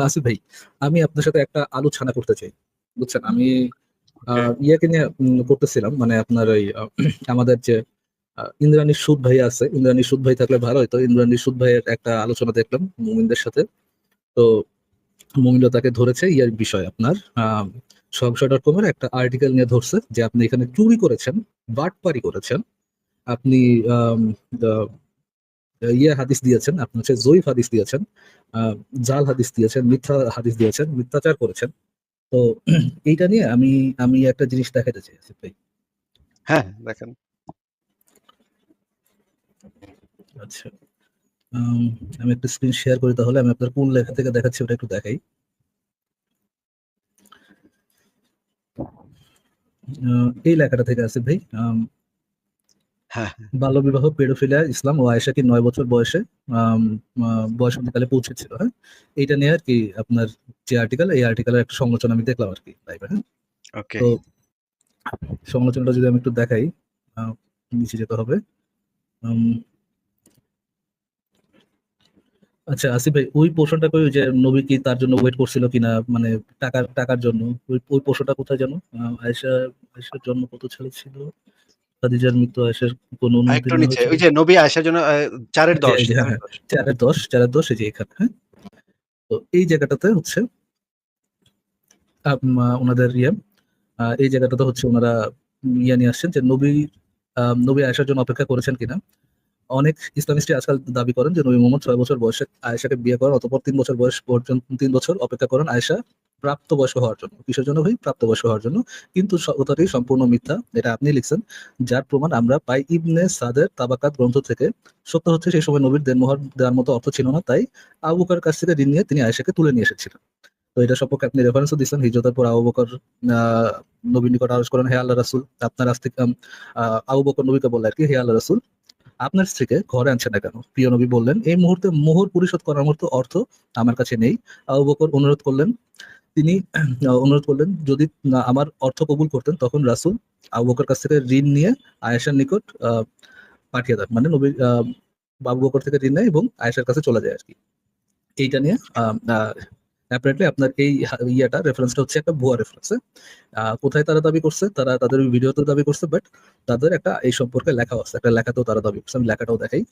মানে আসিফ ভাই। আমি আপনার সাথে একটা আলোচনা করতে চাই। বুঝছেন? আমি ইয়াকে নিয়ে করতেছিলাম। মানে আপনার ওই আমাদের যে ইন্দ্রাণী সুদ ভাই আছে। ইন্দ্রাণী সুদ ভাই থাকলে ভালো হতো ইন্দ্রাণী সুদ ভাইয়ের একটা আলোচনা দেখলাম মুমিনদের সাথে। তো মুমিনরা তাকে ধরেছে ইয়ার বিষয় আপনার আহ, সংশয় ডট কমের একটা আর্টিকেল নিয়ে ধরছে যে আপনি এখানে চুরি করেছেন বাটপারি করেছেন। আপনি আহ, ইয়ে হাদিস দিয়েছেন আপনি হচ্ছে জয়ীফ হাদিস দিয়েছেন। জাল হাদিস দিয়েছেন মিথ্যা হাদিস দিয়েছেন মিথ্যাচার করেছেন। তো এইটা নিয়ে আমি আমি একটা জিনিস দেখাতে চাই আসিফ ভাই। হ্যাঁ দেখেন। আচ্ছা। আম, একটা স্ক্রিন শেয়ার করি তাহলে আমি আপনার কোন লেখা থেকে দেখাচ্ছি ওটা একটু দেখাই। এই লেখাটা থেকে আছে ভাই হ্যাঁ বাল্যবিবাহ পেডোফিলিয়া ইসলাম ও আয়েশাকে নয় বছর বয়সে আহ, বয়সন্ধিকালে পৌঁছেছিল হ্যাঁ? এইটা নিয়ে আর কি আপনার যে আর্টিকেল এই আর্টিকেলের একটা সমালোচনা আমি দেখলাম আর কি লাইভে হ্যাঁ? তো সমালোচনাটা যদি আমি একটু দেখাই নিচে যেতে হবে। আচ্ছা আসিফ ভাই ওই পোর্শনটা কই ওই যে নবী কি তার জন্য ওয়েট করছিল কিনা মানে টাকার টাকার জন্য ওই ওই পোর্শনটা কোথায় জানো আয়েশা আয়েশার জন্ম কত সালে ছিল। খাদিজার মৃত্যু আয়েশার কোন একটু নিচে ওই যে নবী জন্য চারের দশ। এই হ্যাঁ, চারের দশ। চারের দশ এই যে এখানে হ্যাঁ। তো এই জায়গাটাতে হচ্ছে ওনাদের ইয়ে এই জায়গাটাতে হচ্ছে ওনারা ইয়ে নিয়ে আসছেন যে নবী নবী আয়েশার জন্য অপেক্ষা করেছেন কিনা। অনেক ইসলামিস্টই আজকাল দাবি করেন যে নবী মোহাম্মদ ছয় বছর বয়সে আয়েশাকে বিয়ে করেন অতপর তিন বছর বয়স পর্যন্ত তিন বছর অপেক্ষা করেন আয়েশা। প্রাপ্তবয়স্ক হওয়ার জন্য, কিসের জন্য ভাই? প্রাপ্তবয়স্ক হওয়ার জন্য। কিন্তু কথাটি সম্পূর্ণ মিথ্যা, এটা আপনি লিখছেন, যার প্রমাণ আমরা পাই ইবনে সাদের তাবাকাত গ্রন্থ থেকে। সত্য হচ্ছে সেই সময় নবীর দেনমোহর দেওয়ার মতো অর্থ ছিল না, তাই আবুকার কাছ থেকে ঋণ নিয়ে তিনি আয়েশাকে তুলে নিয়ে এসেছিলেন। তো এটা সম্পর্কে আপনি রেফারেন্সও দিচ্ছেন হিজরতের পর আবু বকর নবীর নিকট আরজ করেন, হে আল্লাহ রাসুল, আপনার কাছ থেকে আবু বকর নবীকে বললেন আর কি, হে আল্লাহ রাসুল, আপনার স্ত্রীকে ঘরে আনছেন না কেন? প্রিয় নবী বললেন, এই মুহূর্তে মোহর পরিশোধ করার মতো অর্থ আমার কাছে নেই। আবু বকর অনুরোধ করলেন তিনি অনুরোধ করলেন, যদি আমার অর্থ কবুল করতেন, তখন রাসুল আবু বকর কাছ থেকে ঋণ নিয়ে আয়েশার নিকট পাঠিয়ে দেন। মানে নবী আবু বকর থেকে ঋণ নেয় এবং আয়েশার কাছে চলে যায় আর কি। এইটা নিয়ে অ্যাপারেন্টলি আপনার এই ইয়েটা রেফারেন্সটা হচ্ছে একটা ভুয়া রেফারেন্স কোথায় তারা দাবি করছে? তারা তাদের ভিডিওতে দাবি করছে বাট তাদের একটা এই সম্পর্কে লেখা আছে। একটা লেখাতেও তারা দাবি করছে। আমি লেখাটাও দেখাই।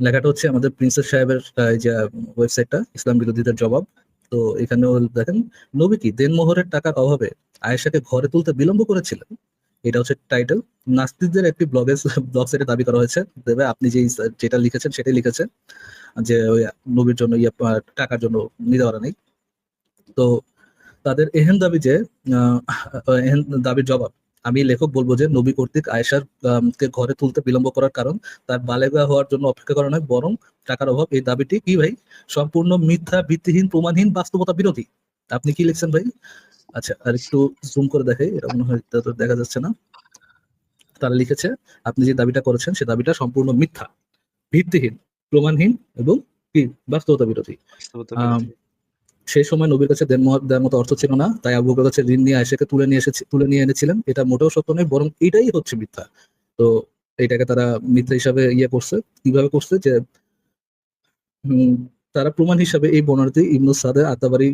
লেখাটা হচ্ছে আমাদের প্রিন্সেস সাহেবের যে ওয়েবসাইটটা ইসলাম বিরোধীদের জবাব। তো এখানেও দেখেন, নবী কি দেনমোহরের টাকার অভাবে আয়েশাকে ঘরে তুলতে বিলম্ব করেছিলেন? এটা হচ্ছে টাইটেল নাস্তিকদের একটি ব্লগে ব্লগ সাইটে দাবি করা হয়েছে, দেবে আপনি যে যেটা লিখেছেন সেটাই লিখেছেন, যে ওই নবীর জন্য ইয়ে টাকার জন্য নিতে পারা নেই তো তাদের এহেন দাবি যে এহেন দাবির জবাব আমি লেখক বলব যে নবী কর্তৃক আয়েশার কে ঘরে তুলতে বিলম্ব করার কারণ তার বালেগা হওয়ার জন্য অপেক্ষা করা নয় বরং টাকার অভাব। এই দাবিটি কি ভাই? সম্পূর্ণ মিথ্যা ভিত্তিহীন প্রমাণহীন বাস্তবতা বিরোধী। আপনি কি লিখছেন ভাই? আচ্ছা আর একটু জুম করে দেখাই এটা মনে হয় দেখা যাচ্ছে না। তারা লিখেছে আপনি যে দাবিটা করেছেন সে দাবিটা সম্পূর্ণ মিথ্যা ভিত্তিহীন প্রমাণহীন এবং কি? বাস্তবতা বিরোধী। বাস্তবতা বিরোধী। সেই সময় নবীর কাছে দেওয়ার মতো অর্থ ছিল না, তাই আবু বকর কাছে ঋণ নিয়ে আয়েশাকে তুলে নিয়ে এসেছে তুলে নিয়ে এনেছিলেন। এটা মোটেও সত্য নয়, বরং এটাই হচ্ছে মিথ্যা। তো এটাকে তারা মিথ্যা হিসাবে ইয়ে করছে, কীভাবে করছে যে তারা প্রমাণ হিসাবে এই বর্ণনাটি ইবনু সাদে আতাবারি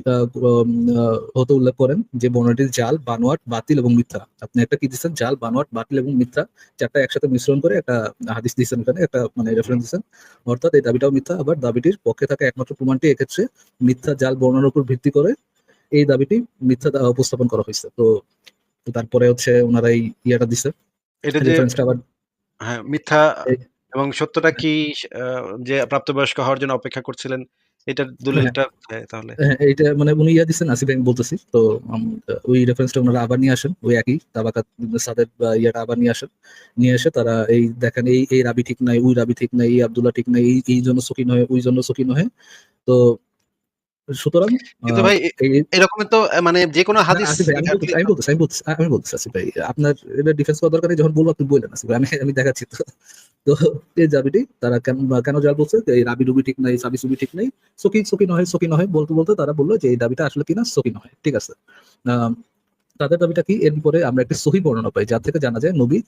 হতে উল্লেখ করেন যে বর্ণনাটি জাল বানোয়াট বাতিল এবং মিথ্যা। আপনি একটা কি দিচ্ছেন জাল বানোয়াট বাতিল এবং মিথ্যা চারটা একসাথে মিশ্রণ করে একটা হাদিস দিচ্ছেন এখানে একটা মানে রেফারেন্স দিচ্ছেন অর্থাৎ এই দাবিটাও মিথ্যা আবার দাবিটির পক্ষে থাকা একমাত্র প্রমাণটি এক্ষেত্রে মিথ্যা জাল বর্ণনার উপর ভিত্তি করে এই দাবিটি মিথ্যা দা- উপস্থাপন করা হয়েছে। তো তারপরে হচ্ছে ওনারা এই ইয়েটা দিছে এটা যে হ্যাঁ মিথ্যা এবং সত্যটা কি আহ, যে প্রাপ্তবয়স্ক হওয়ার জন্য অপেক্ষা করছিলেন এটার দলিলটা কোথায় তাহলে? হ্যাঁ, এইটা মানে উনি ইয়া দিচ্ছেন আসিফ আমি বলতেছি। তো উম, ওই রেফারেন্সটা ওনারা আবার নিয়ে আসেন ওই একই তাবাকাত সাদের বা ইয়াটা আবার নিয়ে আসেন। নিয়ে এসে তারা এই দেখেন এই এই রাবি ঠিক নাই ওই রাবি ঠিক নাই এই আবদুল্লাহ ঠিক নাই এই এই জন্য সকি নয় ওই জন্য সকি নয় তো সুতরাং কিন্তু ভাই এরকম তো মানে যে কোনো হাদিস আমি বলতেছি আমি বলতেছি আমি বলতেছি আসিফ ভাই আপনার এটা ডিফেন্স করার দরকার যখন বলব আপনি বললেন আসিফ আমি আমি দেখাচ্ছি তো। তো এই দাবিটি তারা কেন কেন জাল বলছে এই রাবি রুবি ঠিক নাই সাবি সুবি ঠিক নাই সকি সকি নয় সকি নয় বলতে বলতে তারা বলল যে এই দাবিটা আসলে কিনা সকি নয় ঠিক আছে। তাদের দাবিটা কি? এরপরে আমরা একটি সহি বর্ণনা পাই যার থেকে জানা যায় নবী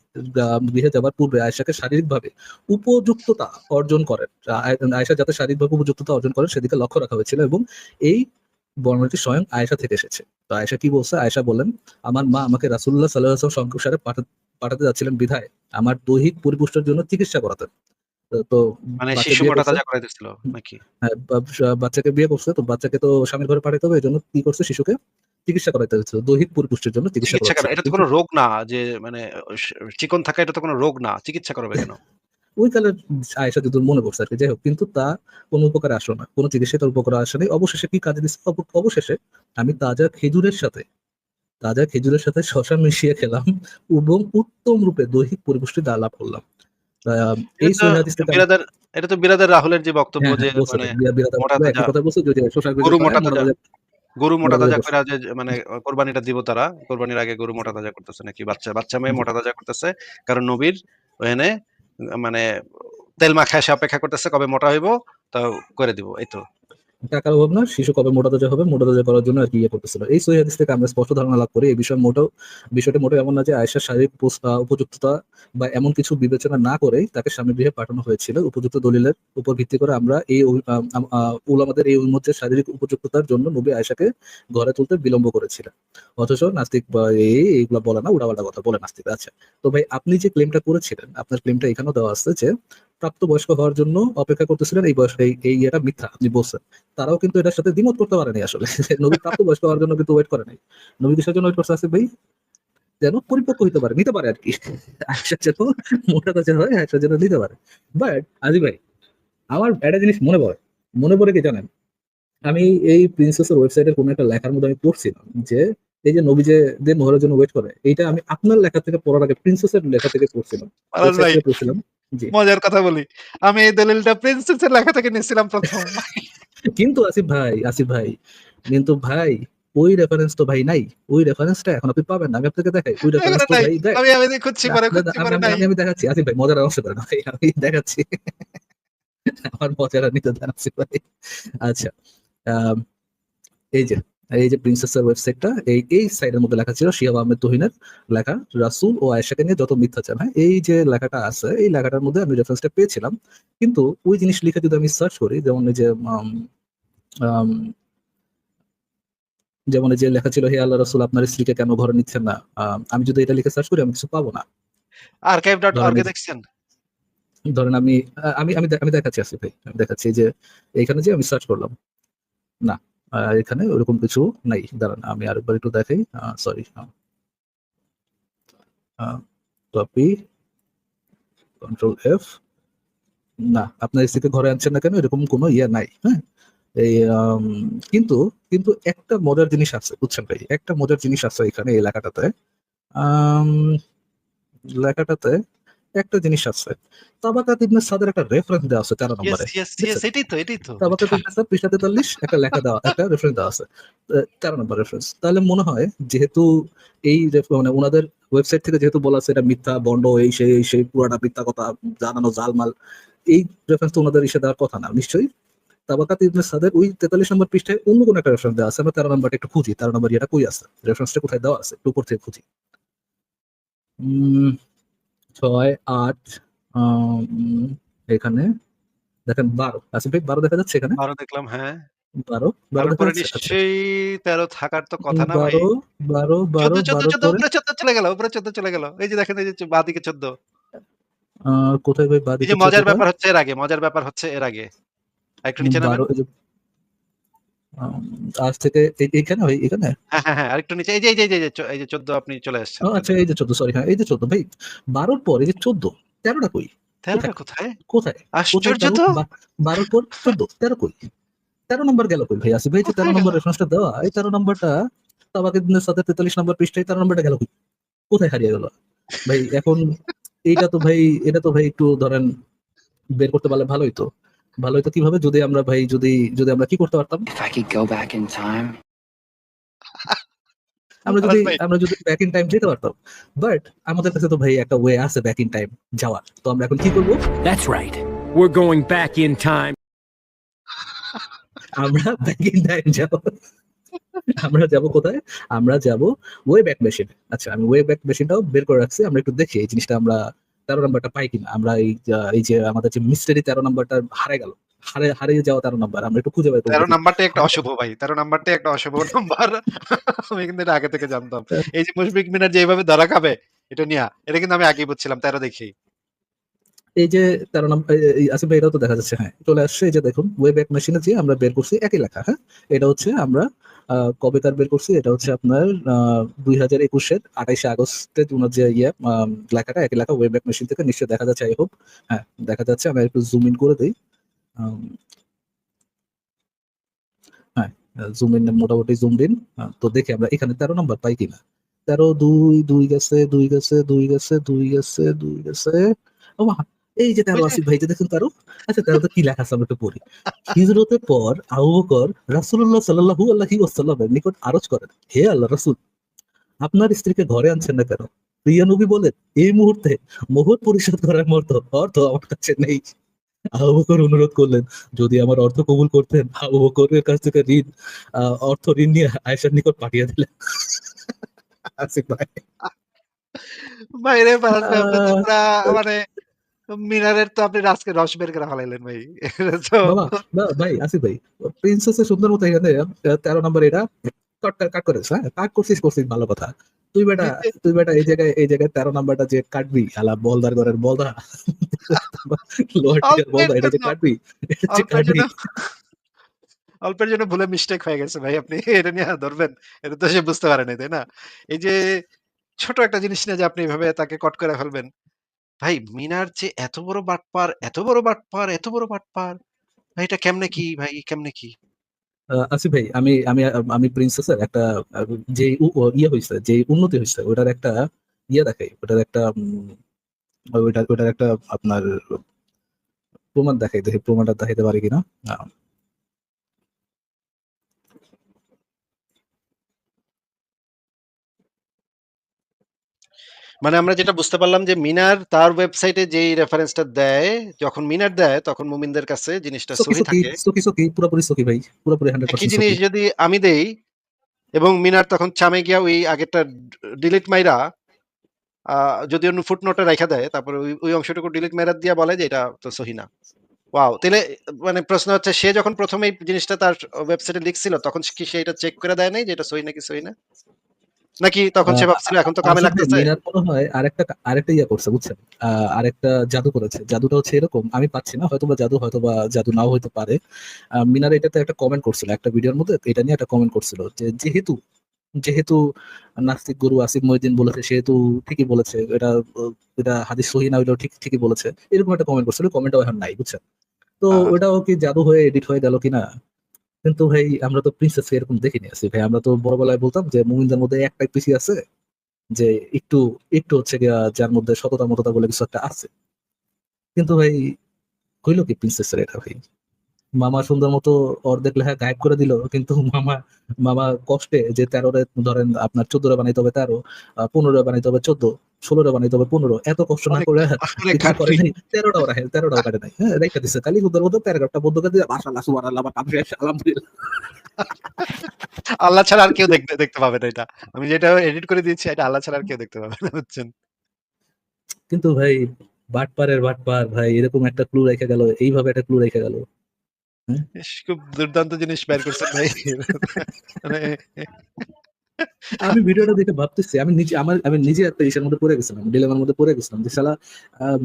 গৃহে যাবার পূর্বে আয়েশাকে শারীরিকভাবে উপযুক্ততা অর্জন করেন। আয়- আয়েশা যাতে শারীরিকভাবে উপযুক্ততা অর্জন করেন সেদিকে লক্ষ্য রাখা হয়েছিল এবং এই বর্ণনাটি স্বয়ং আয়েশা থেকে এসেছে। তো আয়েশা কি বলছে? আয়েশা বলেন আমার মা আমাকে রাসুল্লাহ সাল্লাহ সংসারে পাঠাতে যাচ্ছিলেন বিধায়। আমার দৈহিক পরিপুষ্টের জন্য চিকিৎসা করাতেন। তো- মানে শিশু নাকি? হ্যাঁ, বাচ্চাকে বিয়ে করছে তো বাচ্চাকে তো স্বামীর ঘরে পাঠাতে হবে এই জন্য কি করছে শিশুকে? চিকিৎসা করাইতে হচ্ছে দৈহিক পরিপুষ্টির জন্য চিকিৎসা করাচ্ছে। এটা তো কোনো রোগ না যে মানে চিকন থাকা এটা তো কোনো রোগ না চিকিৎসা করবে কেন? ওই কালের আয়েশা যদি মনে করছে আর কি। যাই হোক কিন্তু তা কোনো উপকারে আসলো না কোনো চিকিৎসা তার উপকারে আসে নাই। অবশেষে কি কাজে দিচ্ছে অবশেষে আমি তাজা খেজুরের সাথে তাজা খেজুরের সাথে শশা মিশিয়ে খেলাম এবং উত্তম রূপে দৈহিক পরিপুষ্টি দ্বার লাভ করলাম। এই এটা তো সহিহ হাদিস থেকে বিরাদার এটা তো বিরাদার রাহুলের যে বক্তব্য হ্যাঁ, যে হ্যাঁ, মানে বিরাদার মোটা তাজা- কথা বলছে যে শশা গরু মোটা গরু মোটা তাজা করে যে মানে কোরবানিটা দিব তারা। কোরবানির আগে গরু মোটা তাজা করতেছে নাকি? বাচ্চা বাচ্চা মেয়ে মোটা তাজা করতেছে। কারণ নবীর ওখানে মানে তেল মাখায় সে অপেক্ষা করতেছে কবে মোটা হইব তা করে দিব এই তো। টাকার অভাব না, শিশু কবে মোটা তাজা হবে, মোটা তাজা করার জন্য আর কি ইয়ে করতেছিল। এই সহি হাদিস থেকে আমরা স্পষ্ট ধারণা লাভ করি, এই বিষয় মোটেও বিষয়টা মোটেও এমন না যে আয়েশার শারীরিক উপযুক্ততা বা এমন কিছু বিবেচনা না করেই তাকে স্বামী গৃহে পাঠানো হয়েছিল। উপযুক্ত দলিলের উপর ভিত্তি করে আমরা এই উলামাদের এই উন্মতের শারীরিক উপযুক্ততার জন্য নবী আয়েশাকে ঘরে তুলতে বিলম্ব করেছিলেন। অথচ নাস্তিক বা এই এইগুলা বলে না, উড়াপাল্টা কথা বলে নাস্তিক। আচ্ছা তো ভাই আপনি যে ক্লেমটা করেছিলেন, আপনার ক্লেমটা এখানেও দেওয়া আছে যে প্রাপ্তবয়স্ক হওয়ার জন্য অপেক্ষা করতেছিলেন এই বয়স এই এটা মিথ্যা আপনি বলছেন। তারাও কিন্তু এটার সাথে দ্বিমত করতে পারেনি আসলে। নবী প্রাপ্তবয়স্ক হওয়ার জন্য কিন্তু ওয়েট করে নাই। নবী কিসের জন্য ওয়েট করছে আসিফ ভাই? যেন পরিপক্ক হইতে পারে নিতে পারে আর কি। আয়সা যেন মোটা তাজা হয় আয়সা যেন নিতে পারে। বাট আজি ভাই আমার একটা জিনিস মনে পড়ে। মনে পড়ে কি জানেন? আমি এই প্রিন্সেসের ওয়েবসাইটের কোনো একটা লেখার মধ্যে আমি পড়ছিলাম যে এই যে নবী যে মোহরের জন্য ওয়েট করে এইটা আমি আপনার লেখা থেকে পড়ার আগে প্রিন্সেসের লেখা থেকে পড়ছিলাম। পড়ছিলাম। মজার কথা বলি। আমি এই দলিলটা প্রিন্সেসের লেখা থেকে নিয়েছিলাম প্রথম। কিন্তু আসিফ ভাই আসিফ ভাই কিন্তু ভাই ওই রেফারেন্স তো ভাই নাই। ওই রেফারেন্সটা এখন আপনি পাবেন না। আমি আপনাকে দেখাই ওই রেফারেন্স তো ভাই আমি আমি খুঁজছি পরে খুঁজছি পরে নাই। আমি দেখাচ্ছি। আসিফ ভাই মজার অংশ করেন ভাই আমি দেখাচ্ছি। আমার মজার নিতে দেন আসিফ ভাই। আচ্ছা এই যে এই যে প্রিন্সেসের ওয়েবসাইটটা এই এই সাইডের মধ্যে লেখা ছিল শিহাব আহমেদ তুহিনের লেখা রাসুল ও আয়েশাকে নিয়ে যত মিথ্যাচার হ্যাঁ? এই যে লেখাটা আছে এই লেখাটার মধ্যে আমি রেফারেন্সটা পেয়েছিলাম। কিন্তু ওই জিনিস লিখে যদি আমি সার্চ করি যেমন এই যে যেমন যে লেখা ছিল হে আল্লাহ রাসুল আপনার স্ত্রীকে কেন ঘরে নিচ্ছেন না? আম, যদি এটা লিখে সার্চ করি আমি কিছু পাবো না। আর্কাইভ ডট অর্গে দেখছেন? ধরেন আমি আমি আমি দেখাচ্ছি আসি ভাই আমি দেখাচ্ছি এই যে এইখানে যে আমি সার্চ করলাম না। এখানে ওরকম কিছু নাই। দাঁড়ান, আমি আরেকবার একটু দেখাই। সরি কপি কন্ট্রোল এফ না, আপনার স্ত্রীকে ঘরে আনছেন না কেন? এরকম কোনো ইয়ে নাই হ্যাঁ? এই কিন্তু কিন্তু একটা মজার জিনিস আছে, বুঝছেন ভাই? একটা মজার জিনিস আছে এখানে এই লেখাটাতে। লেখাটাতে একটা জিনিস আছে। তাবাকাত ইবনে সাদের একটা রেফারেন্স দেওয়া আছে তেরো নম্বরে। এটাই তো এটাই তো। তাবাকাত ইবনে সাদ পৃষ্ঠা তেতাল্লিশ একটা লেখা দেওয়া একটা রেফারেন্স দেওয়া আছে। তেরো নম্বর রেফারেন্স তাহলে মনে হয় যেহেতু এই মানে ওনাদের ওয়েবসাইট থেকে যেহেতু বলা আছে এটা মিথ্যা বন্ড এই সেই এই সেই পুরাটা মিথ্যা কথা জানানো জালমাল এই রেফারেন্স তো ওনাদের ইসে দেওয়ার কথা না নিশ্চয়ই? তাবাকাত ইবনে সাদের ওই তেতাল্লিশ নম্বর পৃষ্ঠায় অন্য কোনো একটা রেফারেন্স দেওয়া আছে আমরা তেরো নম্বরটা একটু খুঁজি তেরো নম্বর এটা কই আছে? রেফারেন্সটা কোথায় দেওয়া আছে? একটু উপর থেকে খুঁজি। ছয় আট এখানে। দেখেন বারো। ভাই বারো দেখা যাচ্ছে এখানে? আরও দেখলাম হ্যাঁ। বারো। বারো আচ্ছা। নিশ্চয়ই তেরো থাকার তো কথা না ভাই। বারো বারো বারো চোদ্দ চোদ্দ বারো চোদ্দ পরে উপরে চোদ্দ চলে গেল উপরে চোদ্দ চলে গেল। এই যে দেখেন এই যে বাদিকে চোদ্দ। কোথায় ভাই বাদিকে মজার ব্যাপার হচ্ছে এর আগে মজার ব্যাপার হচ্ছে এর আগে। একটু নিচে নামেন। বারো আজ থেকে এই- এইখানে ভাই এখানে হ্যাঁ হ্যাঁ হ্যাঁ আরেকটু নিচে এই যে এই যে এই যে, এই যে চ- এই যে চোদ্দ আপনি চলে আসছেন। আচ্ছা এই যে চোদ্দ সরি হ্যাঁ এই যে চোদ্দ ভাই বারোর পর এই যে চোদ্দ তেরোটা কই? তেরোটা কোথায়? কোথায়? আশ্চর্য তো! বা- বারোর পর চোদ্দ তেরো কই? তেরো নম্বর গেল কই ভাই? আসি ভাই যে তেরো কোথায় নম্বর গেল? রেফারেন্সটা দেওয়া এই তেরো নম্বরটা তাবাকে দিনের সাথে তেতাল্লিশ নম্বর পৃষ্ঠায় তেরো নম্বরটা গেল কই? কোথায় হারিয়ে গেল? ভাই এখন এইটা তো ভাই এটা তো ভাই একটু ধরেন বের করতে পারলে ভালোই তো। ভালোই তো কীভাবে? যদি আমরা ভাই যদি যদি আমরা কি করতে পারতাম? If I could go back in time, আমরা যদি। আমরা যদি ব্যাক ইন টাইম যেতে পারতাম। বাট আমাদের কাছে তো ভাই একটা ওয়ে আছে ব্যাক ইন টাইম যাওয়ার। তো আমরা এখন কি করব? That's right. We're going back in time. আমরা ব্যাক ইন টাইম যাব। আমরা যাব কোথায়? আমরা যাব ওয়ে ব্যাক মেশিন আচ্ছা আমি ওয়ে ব্যাক মেশিনটাও বের করে রাখছি। আমরা একটু দেখি এই জিনিসটা আমরা তেরো নাম্বারটা পাই কিনা? আমরা এই এই যে আমাদের যে মিস্টারি তেরো নাম্বারটা হারে গেল। হারে হারিয়ে যাওয়া তেরো নাম্বার আমরা একটু খুঁজে বের তেরো নাম্বারটা একটা অশুভ ভাই তেরো নাম্বারটা একটা অশুভ নাম্বার। আমি কিন্তু আগে থেকে জানতাম। এই যে মুশফিক মিনার যে এইভাবে ধরা খাবে এটা নিয়ে এটা কিন্তু আমি আগেই বুঝছিলাম তেরো দেখি। এই যে তেরো নম্বর আসিফ ভাই এটাও তো দেখা যাচ্ছে হ্যাঁ। চলে আসছে এই যে দেখুন ওয়েব এক মেশিনে যে আমরা বের করছি একই লেখা হ্যাঁ। এটা হচ্ছে আমরা কবেকার বের করছি, এটা হচ্ছে আপনার দুই হাজার একুশের আঠাইশে আগস্টে ওনার যে ইয়ে লেখাটা, একই লেখা ওয়েব এক মেশিন থেকে, নিশ্চয়ই দেখা যাচ্ছে আই হোপ হ্যাঁ দেখা যাচ্ছে, আমি একটু জুম ইন করে দিই। হ্যাঁ জুম ইন মোটামুটি জুম ইন তো দেখি আমরা এখানে তেরো নম্বর পাই কিনা। তেরো দুই দুই গেছে দুই গেছে দুই গেছে দুই গেছে দুই গেছে। ও এই যে তেরো ওই আসিফ ভাই যে দেখুন তেরো আচ্ছা তেরোতে কি লেখা আছে আমরা একটু পড়ি। হিজরতের পর আবু বকর রাসূলুল্লাহ সাল্লাল্লাহু আলাইহি ওয়াসাল্লামের নিকট আরজ করেন হে আল্লাহ রাসূল আপনার স্ত্রীকে ঘরে আনছেন না কেন? প্রিয় নবী বলেন এই মুহূর্তে মোহর পরিশোধ করার মতো অর্থ আমার কাছে নেই। আবু বকর অনুরোধ করলেন যদি আমার অর্থ কবুল করতেন আবু বকরের কাছ থেকে ঋণ আহ, অর্থ ঋণ নিয়ে আয়েশার নিকট পাঠিয়ে দিলেন। আসিফ ভাই। বাইরে তো মানে মিনারের তো আপনি আজকে রস বের করে ফেলাইলেন ভাই। না ভাই আসিফ ভাই প্রিন্সেসের সুন্দর মতো এখানে তেরো নম্বর এটা কাট কাট করেছ হ্যাঁ? কাট করছিস করছিস ভালো কথা। তুই বেটা তুই বেটা এই জায়গায় এই জায়গায় তেরো নাম্বারটা যে কাটবি আলা বলদার ঘরের বলদা। বলদা এটা যে কাটবি অল্পের কাটবি। জন্য। অল্পের জন্য ভুলে মিস্টেক হয়ে গেছে ভাই আপনি এটা নিয়ে ধরবেন এটা তো সে বুঝতে পারে নাই তাই না? এই যে ছোট একটা জিনিস নিয়ে যে আপনি এভাবে তাকে কট করে ফেলবেন ভাই মিনার যে এত বড় বাটপার এত বড় বাটপার এত বড় বাটপার ভাই এটা কেমনে কি ভাই কেমনে কি? আহ, আসিফ ভাই আমি আমি আমি প্রিন্সেসের একটা যে ইয়ে হয়েছে যে উন্নতি হয়েছে ওটার একটা ইয়ে দেখাই ওটার একটা উম, ওইটার ওইটার একটা আপনার প্রমাণ দেখাই দেখি প্রমাণটা দেখাইতে পারি কিনা? মানে আমরা যেটা বুঝতে পারলাম যে মিনার তার ওয়েবসাইটে যেই রেফারেন্সটা দেয় যখন মিনার দেয় তখন মুমিনদের কাছে জিনিসটা সহি থাকে। সকি সকি পুরোপুরি সকি ভাই পুরোপুরি হান্ড্রেড একই পার্সেন্ট জিনিস যদি আমি দেই এবং মিনার তখন চামে গিয়া ওই আগেরটা ডিলিট মাইরা যদি অন্য ফুটনোটে রেখা দেয় তারপরে ওই ওই অংশটুকু ডিলিট মাইরা দিয়ে বলে যে এটা তো সহি না। ওয়াও তাহলে মানে প্রশ্ন হচ্ছে সে যখন প্রথমে জিনিসটা তার ওয়েবসাইটে লিখছিল তখন কি সে এটা চেক করে দেয় নাই যে এটা সহি নাকি সহি না? নাকি তখন সে ভাবছিল এখন তো কামে লাগতেছে? মিনার মনে হয় আরেকটা আরেকটা ইয়ে করছে বুঝছেন? আরেকটা জাদু করেছে। জাদুটা হচ্ছে এরকম আমি পাচ্ছি না হয়তো বা জাদু হয়তো বা জাদু নাও হইতে পারে। মিনার এটাতে একটা কমেন্ট করছিল একটা ভিডিওর মধ্যে এটা নিয়ে একটা কমেন্ট করছিল যে যেহেতু যেহেতু নাস্তিক গুরু আসিফ মহিদিন বলেছে সেহেতু ঠিকই বলেছে এটা এটা হাদিস সহি না হইলেও ঠিক ঠিকই বলেছে। এরকম একটা কমেন্ট করছিল কমেন্টও এখন নাই বুঝছেন? তো আহ। ওটাও কি জাদু হয়ে এডিট হয়ে গেল কিনা? কিন্তু ভাই, আমরা তো প্রিন্সেস এরকম দেখিনি আছি ভাই, আমরা তো বড় বেলায় বলতাম যে মুমিনদের মধ্যে একটাই পিসি আছে, যে একটু একটু হচ্ছে যার মধ্যে সততা মততা বলে কিছু একটা আছে। কিন্তু ভাই, কইল কি প্রিন্সেসের এটা ভাই? মামা সুন্দর মতো অর্ধেক লেখা গায়েব করে দিল কিন্তু মামা মামা কষ্টে যে তেরোরে ধরেন আপনার চোদ্দরে বানাইতে হবে তেরো পনেরো বানাইতে হবে চোদ্দ ষোলোরে বানাইতে হবে পনেরো এত কষ্ট না করে। নাই। তেরোটাও রাখে তেরোটাও কাটে নাই। হ্যাঁ রেখে দিচ্ছে খালি সুন্দর মতো প্যারাগ্রাফটা বন্ধ করে দিয়ে আলহামদুলিল্লাহ। আল্লাহ ছাড়া আর কেউ দেখতে দেখতে পাবে না এটা। আমি যেটা এডিট করে দিচ্ছি এটা আল্লাহ ছাড়া আর কেউ দেখতে পাবে না বুঝছেন? কিন্তু ভাই বাটপারের বাটপার ভাই এরকম একটা ক্লু রেখে গেল এইভাবে একটা ক্লু রেখে গেল। ইস, খুব দুর্দান্ত জিনিস বের করছেন ভাই। মানে আমি ভিডিওটা দেখে ভাবতেছি আমি নিজে আমার আমি নিজে একটা ইসের মধ্যে পড়ে গেছিলাম ডিলেমার মধ্যে পড়ে গেছিলাম যে শালা আম,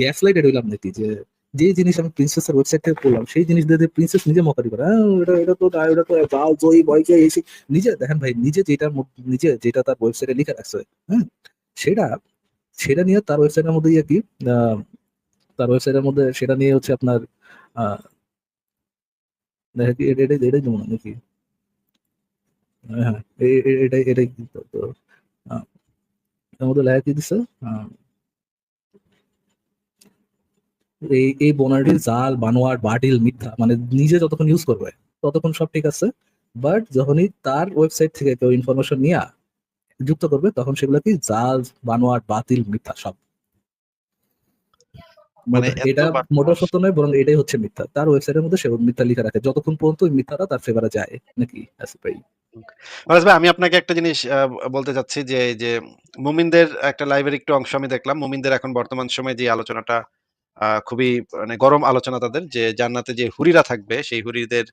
গ্যাস লাইটেড হইলাম নাকি? যে যে জিনিস আমি প্রিন্সেসের ওয়েবসাইট থেকে করলাম সেই জিনিস দিয়ে প্রিন্সেস নিজে মকারি করে "আহ, এটা এটা তো না, এটা তো জাল জয়ী বয় জয় এসে নিজে দেখেন ভাই নিজে যেটার মধ্যে- নিজে যেটা তার ওয়েবসাইটে লিখে রাখছে হ্যাঁ সেটা সেটা নিয়ে তার ওয়েবসাইটের মধ্যে ইয়ে কি আহ, তার ওয়েবসাইটের মধ্যে সেটা নিয়ে হচ্ছে আপনার আহ দেখা কি এটা- এটাই এটাই যেমন নাকি হ্যাঁ এটাই এটাই তো এর লেখা কি দিছে এই এই বোনারটির জাল বানোয়াট বাটিল মিথ্যা মানে নিজে যতক্ষণ ইউজ করবে. ততক্ষণ সব ঠিক আছে. বাট যখনই তার ওয়েবসাইট থেকে কেউ ইনফরমেশন নিয়ে যুক্ত করবে, তখন সেগুলো কি জাল বানোয়াট বাতিল মিথ্যা সব। মানে এটা। মোটর সত্য নয় বরং এটাই হচ্ছে মিথ্যা তার ওয়েবসাইটের মধ্যে সে মিথ্যা লিখে রাখে যতক্ষণ পর্যন্ত ওই মিথ্যাটা তার ফেভারে যায় নাকি আসিফ ভাই ভাই আমি আপনাকে একটা জিনিস বলতে চাচ্ছি যে, যে মুমিনদের একটা লাইভের একটু অংশ আমি দেখলাম। মুমিনদের এখন বর্তমান সময়ে যে আলোচনাটা খুবই মানে গরম আলোচনা তাদের যে জান্নাতে যে হুরিরা থাকবে সেই হুরিদের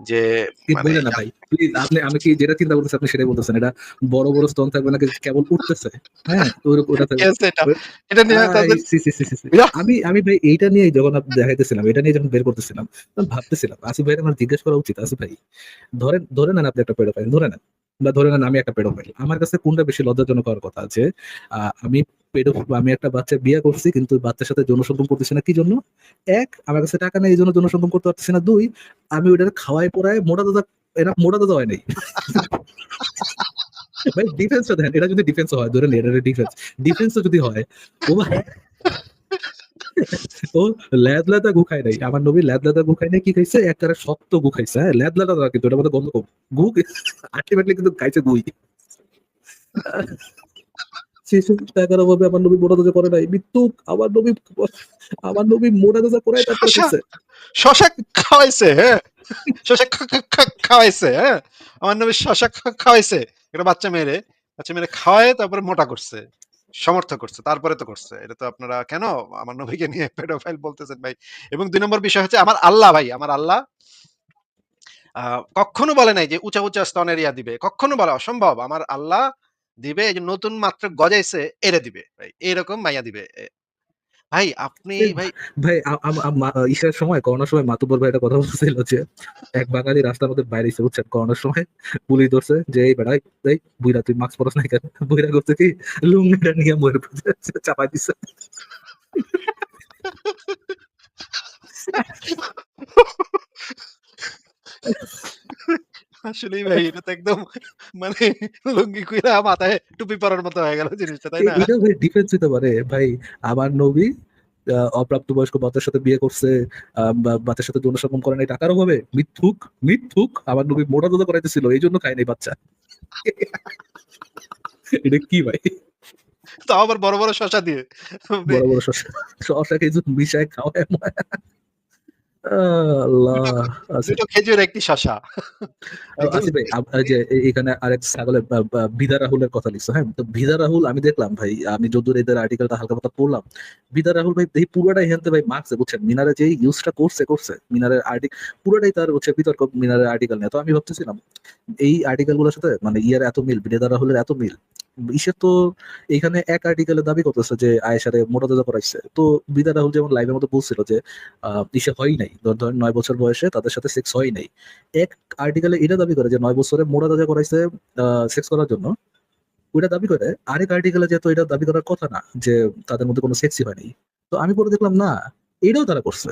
যে মানে বললেন না ভাই আপনি আমি কি যেটা চিন্তা করতেছি আপনি সেটাই বলতেছেন। এটা বড় বড় স্তন থাকবে নাকি কেবল উঠতেছে? হ্যাঁ এটা। নিয়ে! আমি আমি ভাই এইটা নিয়ে যখন দেখাইতেছিলাম এটা নিয়ে যখন বের করতেছিলাম তখন ভাবতেছিলাম আসিফ ভাই আমার জিজ্ঞেস করা উচিত আসিফ ভাই ধরেন ধরে নেন আপনি একটা পেডোফাইল ধরে নেন বা ধরে নেন আমি একটা পেডোফাইল আমার কাছে কোনটা বেশি লজ্জাজনক হওয়ার কথা আছে? আহ, আমি আমি একটা বাচ্চা বিয়ে করছি, কিন্তু বাচ্চার সাথে যৌন সঙ্গম করতেছি না। কি জন্য? এক, আমার কাছে টাকা নেই, এই জন্য যৌন সঙ্গম করতে পারতেছি না। দুই, আমি ওইটার খাওয়াই পড়ায় মোটা দাদা, এরা মোটা দাদা হয় নাই। ভাই ডিফেন্সটা দেন এটা যদি ডিফেন্স হয়, ধরে নেন এটা ডিফেন্স ডিফেন্সও যদি হয়, ও ভাই, ও ল্যাদ লাদা গু খায় নাই। আমার নবী ল্যাদ লাদা গু খায় নাই, কি খাইছে? একবারে শক্ত গু খাইছে হ্যাঁ? ল্যাদ লাদা কিন্তু, ওটা মধ্যে গন্ধ গু আলটিমেটলি কিন্তু খাইছে গুই শিশু টাকার অভাবে আমার নবী মোটা তাজা করে নাই। মৃত্যুক আমার নবী আমার নবী মোটা তাজা করে তারপরে আচ্ছা। শশা খাওয়াইছে হ্যাঁ। শশা খা- খা- খা- খাওয়াইছে হ্যাঁ। আমার নবী শশা খাওয়াইছে। একটা বাচ্চা মেয়েরে বাচ্চা মেয়েরে খাওয়ায় তারপরে মোটা করছে। সমর্থ করছে তারপরে তো করছে। এটা তো আপনারা কেন আমার নবীকে নিয়ে পেডোফাইল বলতেছেন ভাই? এবং দুই নম্বর বিষয় হচ্ছে আমার আল্লাহ ভাই আমার আল্লাহ আহ, কখনো বলে নাই যে উঁচা উঁচা স্তনের ইয়া দিবে। কখনো বলে অসম্ভব। আমার আল্লাহ দিবে এই যে নতুন মাত্র গজাইছে এরে দিবে। ভাই এরকম মাইয়া দিবে। ভাই আপনি ভাই ভাই ঈশার সময় করোনার সময় মাতুবর ভাই একটা কথা বলছিল যে এক বাঙালি রাস্তার মধ্যে বাইরে এসে বুঝছেন করোনার সময় পুলিশ ধরছে যে এই বেড়াই এই বুইরা তুই মাস্ক পরস নাই কেন? বুইরা করছে কি লুঙ্গিটা নিয়ে মরে চাপাই দিছে। আসলেই ভাই এটা তো একদম মানে লুঙ্গি কইরা মাথায় টুপি পরার মতো হয়ে গেল জিনিসটা তাই না? এটা ভাই ডিফেন্স হতে পারে। ভাই আমার নবী আহ, অপ্রাপ্তবয়স্ক বাচ্চার সাথে বিয়ে করছে বাচ্চার সাথে যৌন সঙ্গম করে নাই টাকার অভাবে মিথ্যুক মিথ্যুক আমার নবী মোটা দোদা করাইতেছিল এই জন্য খায় নাই বাচ্চা। এটা কি ভাই? তাও আবার বড় বড় শশা দিয়ে? বড় বড় শশা শশা কিছু মিশায় খাওয়ায় আল্লাহ দুটো খেজুর একটি শশা। একদম আসিফ ভাই আপ- এই যে এখানে আরেক ছাগলের বা- বা বিদা রাহুলের কথা লিখছো হ্যাঁ? তো বিদা রাহুল আমি দেখলাম ভাই আমি যদুর এদের আর্টিকেলটা হালকা পাতা পড়লাম বিদা রাহুল ভাই এই পুরোটাই হেনতে ভাই মার্কসে বুঝছেন? মিনারে যে ইউজটা করছে করছে মিনারের আর্টিকেল পুরোটাই তার হচ্ছে বিতর্ক মিনারের আর্টিকেল নিয়ে। তো আমি ভাবতেছিলাম এই আর্টিকেলগুলোর সাথে মানে ইয়ার এত মিল বিদা রাহুলের এত মিল ইসের তো এখানে এক আর্টিকেলে দাবি করতেছে যে আয়েশারে মোটা তাজা করাইছে। তো বিদা রাহুল যেমন লাইভের মতো বলছিল যে ইসে হয় নাই। ধরেন নয় বছর বয়সে তাদের সাথে সেক্স হয় নাই। এক আর্টিকেলে এটা দাবি করে যে, নয় বছরে মোটা তাজা করাইছে সেক্স করার জন্য। ওইটা দাবি করে, আরেক আর্টিকেলে যেহেতু এটা দাবি করার কথা না, যে তাদের মধ্যে কোনো সেক্সই হয়নি। তো আমি পরে দেখলাম, না, এটাও তারা করছে।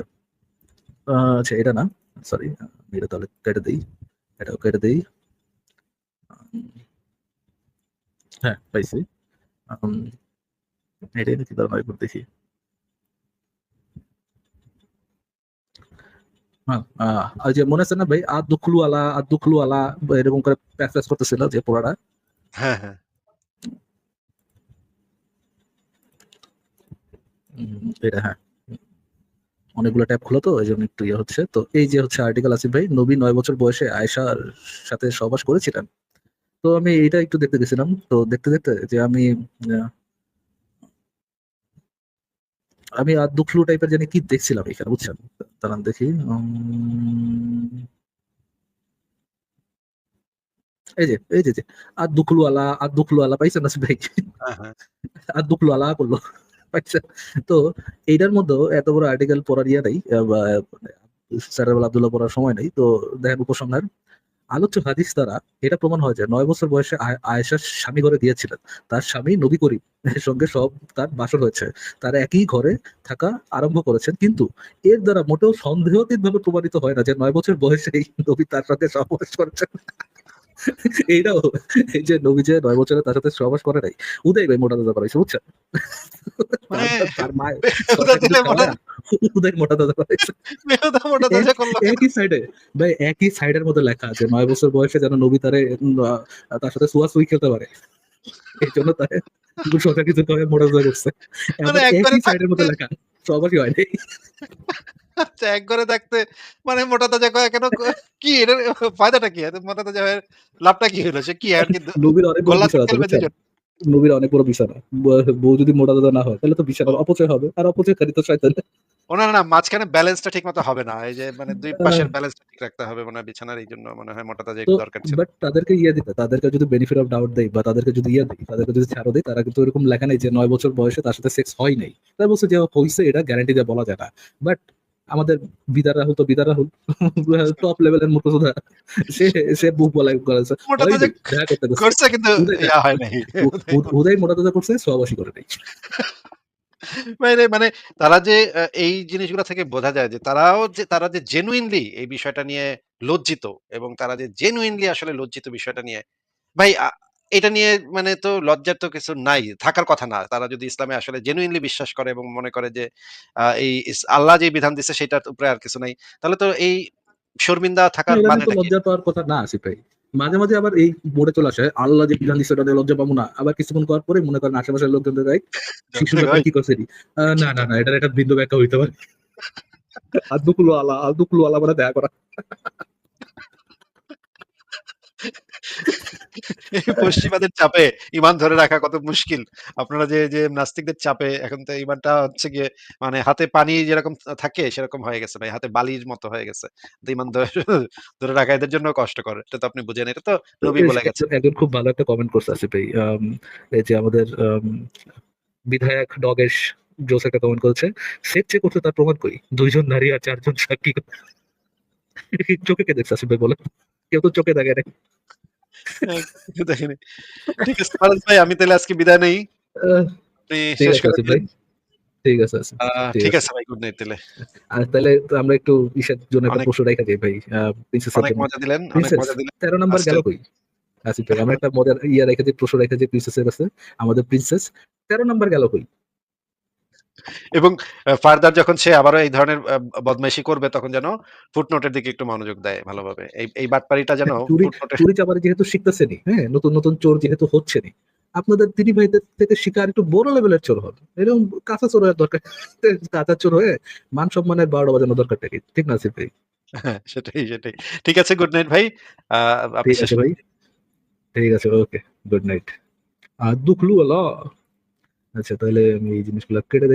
আচ্ছা এটা না সরি এটা তাহলে কেটে দিই। এটাও কেটে দিই। হ্যাঁ পাইছি। এটাই নাকি দেখি হ্যাঁ যে মনে আছে না ভাই আর দুখলু আলা আর দুখলু আলা এরকম করে প্যাচ করতেছিল যে পোড়াটা? হ্যাঁ হ্যাঁ। এটা হ্যাঁ। অনেকগুলো ট্যাব খোলা তো এই জন্য একটু ইয়ে হচ্ছে। তো এই যে হচ্ছে আর্টিকেল আসিফ ভাই নবী নয় বছর বয়সে আয়েশার সাথে সহবাস করেছিলেন? তো আমি এটা একটু দেখতে গেছিলাম। তো দেখতে দেখতে যে আমি আমি আর দুখলু টাইপের জানি কি দেখছিলাম এখানে বুঝছেন? দাঁড়ান দেখি এই যে এই যে যে আর দুখলু আলা আর দুখলু আলা পাইছেন না ভাই? হ্যাঁ হ্যাঁ। আর দুখলু আলা করল। পাইছেন তো এইটার মধ্যে এত বড় আর্টিকেল পড়ার ইয়ে নাই স্যারের বেলা আব্দুল্লাহ পড়ার সময় নেই তো দেখেন উপসংহার। আলোচ্য হাদিস দ্বারা এটা প্রমাণ হয় যে নয় বছর বয়সে আয়- আয়েশার স্বামী ঘরে দিয়েছিলেন তার স্বামী নবী করিম সঙ্গে সব তার বাসর হয়েছে। তারা একই ঘরে থাকা আরম্ভ করেছেন। কিন্তু এর দ্বারা মোটেও সন্দেহতীত ভাবে প্রমাণিত হয় না যে নয় বছর বয়সেই নবী তার সঙ্গে সহবাস করেছেন। এইটাও এই যে নবী যে নয় বছরে তার সাথে সহবাস করে নাই উদয় ভাই মোটা দাদা করাইছে বুঝছেন? তার- তার মায়ের উদয় মোটা দাদা করাইছে একই সাইডে ভাই একই সাইডের মধ্যে লেখা আছে নয় বছর বয়সে যেন নবী তারে তার সাথে সুয়া সুই খেলতে পারে। এই জন্য তারে সোজা কিছু মোটা দাদা করছে। মানে একই সাইডের মধ্যে লেখা সবারই হয় নাই। আচ্ছা এক ঘরে থাকতে মানে মোটা তাজা কয় কেন কি এটার ফায়দাটা কি? মোটা তাজা হয়ে লাভটা কি হলো? সে কি আর কি নবীর অনেক বড় বিছানা নবীর অনেক বড় বিছানা বউ যদি মোটা দাদা না হয় তাহলে তো বিছানার অপচয় হবে আর অপচয় খালি তো শয়তান। ওনার না মাঝখানে ব্যালেন্সটা ঠিক মতো হবে না। এই যে মানে দুই পাশের ব্যালেন্সটা ঠিক রাখতে হবে মনে বিছানার এই জন্য মনে হয় মোটা তাজা একটু দরকার ছিল। বাট তাদেরকে ইয়ে দিতে তাদেরকে যদি বেনিফিট অফ ডাউট দেয় বা তাদেরকে যদি ইয়ে দিই তাদেরকে যদি ছাড়ও দেয় তারা কিন্তু এরকম লেখা নেই যে নয় বছর বয়সে তার সাথে সেক্স হয় নাই। তারা বলছে যে হয়েছে এটা গ্যারান্টি দিয়ে বলা যায় না। বাট আমাদের বিদার রাহুল তো বিদার রাহুল। টপ লেভেলের মতো সুধা। সে সে বুক বলা করেছে। করছে কিন্তু হয় নাই। উদয় মোটা দাদা করছে সহবাসী করে নেই। মানে মানে তারা যে এই জিনিসগুলো থেকে বোঝা যায় যে তারাও যে তারা যে জেনুইনলি এই বিষয়টা নিয়ে লজ্জিত এবং তারা যে জেনুইনলি আসলে লজ্জিত বিষয়টা নিয়ে। ভাই এটা নিয়ে মানে তো লজ্জার তো কিছু নাই থাকার কথা না। তারা যদি ইসলামে আসলে জেনুইনলি বিশ্বাস করে এবং মনে করে যে এই আল্লাহ যে বিধান দিচ্ছে সেটার উপরে আর কিছু নাই তাহলে তো এই শর্মিন্দা থাকার কি? লজ্জা পাওয়ার কথা না আসি ভাই। মাঝে মাঝে আবার এই বোর্ডে চলে আসে আল্লাহ যে বিধান দিচ্ছে ওটা লজ্জা পাবো না। আবার কিছুক্ষণ করার পরে মনে করেন আশেপাশের লোকজনদের গায়ে শিশু কি করছে না না না এটার একটা ভিন্ন ব্যাখ্যা হইতে পারে। আদুকুলো আলা আদুকুলো আলা মানে দেখা করা। পশ্চিমাদের চাপে ইমান ধরে রাখা কত মুশকিল। আপনারা যে যে নাস্তিকদের চাপে, এখন তো ইমানটা হচ্ছে গিয়ে মানে হাতে পানি যেরকম থাকে, সেরকম হয়ে গেছে ভাই। হাতে বালির মতো হয়ে গেছে। ইমান ধরে রাখা এদের জন্য কষ্টকর। এটা তো আপনি বুঝেন, এটা তো নবী বলে গেছে। একজন- খুব ভালো একটা কমেন্ট করছে আসিফ ভাই। এই যে আমাদের বিধায়ক ডগেশ জোস একটা কমেন্ট করেছে, সেট চেক করতে তার প্রমাণ করি দুইজন নারী আর চারজন সাক্ষী? চোখে কে দেখছে আসিফ ভাই বলে কেউ তো চোখে দেখে না দেখিনি। ঠিক আছে ফারাজ ভাই আমি তাহলে আজকে বিদায় নেই। ঠিক শেষ আছে করে ভাই। ঠিক আছে ঠিক ভাই গুড নাইট তাহলে। আর তাহলে তো আমরা একটু ইসের জন্য একটা প্রশ্ন রেখে দিই ভাই প্রিন্সেসের অনেক মজা দিলেন অনেক মজা দিলেন। তেরো নাম্বার গেল কই? আসিফ ভাই আমরা একটা মজার ইয়া রেখেছি প্রশ্ন রেখেছি প্রিন্সেসের কাছে। আমাদের প্রিন্সেস তেরো নাম্বার গেল কই? এবং ফার্দার যখন সে আবারও এই ধরনের বদমাইশি করবে তখন যেন ফুটনোটের দিকে একটু মনোযোগ দেয় ভালোভাবে। এই এই বাটপারিটা যেন চুরি ফুটনোটের চুরি চাপারি যেহেতু শিখতেছে নি হ্যাঁ নতুন নতুন চোর যেহেতু হচ্ছে নি আপনাদের তিনি ভাইদের থেকে শিকার একটু বড় লেভেলের চোর হবে এরকম কাঁচা চোর হওয়ার দরকার কাঁচা চোর হয়ে মান সম্মানের বারোটা বাজানো দরকারটা কি? ঠিক না আসিফ ভাই হ্যাঁ, সেটাই সেটাই। ঠিক আছে গুড নাইট ভাই। ঠিক আছে ভাই। ঠিক আছে ওকে গুড নাইট আর দুখলু আল্লাহ। আচ্ছা তাহলে আমি এই জিনিসগুলো কেটে দেই।